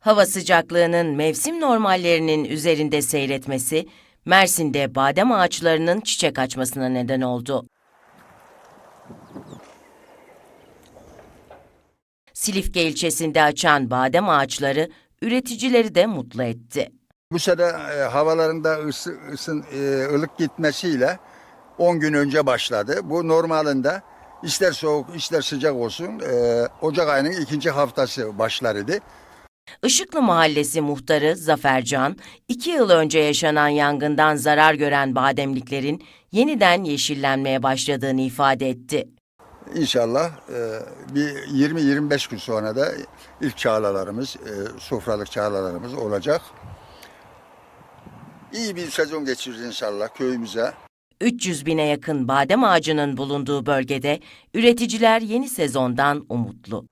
Hava sıcaklığının mevsim normallerinin üzerinde seyretmesi, Mersin'de badem ağaçlarının çiçek açmasına neden oldu. Silifke ilçesinde açan badem ağaçları üreticileri de mutlu etti. Bu sene e, havalarında ısı, ısın, e, ılık gitmesiyle 10 gün önce başladı. Bu normalinde ister soğuk ister sıcak olsun e, Ocak ayının ikinci haftası başlar idi. Işıklı Mahallesi muhtarı Zafer Can, iki yıl önce yaşanan yangından zarar gören bademliklerin yeniden yeşillenmeye başladığını ifade etti. İnşallah e, bir 20-25 gün sonra da ilk çağlalarımız, e, sofralık çağlalarımız olacak. İyi bir sezon geçiririz inşallah köyümüze. 300 bine yakın badem ağacının bulunduğu bölgede üreticiler yeni sezondan umutlu.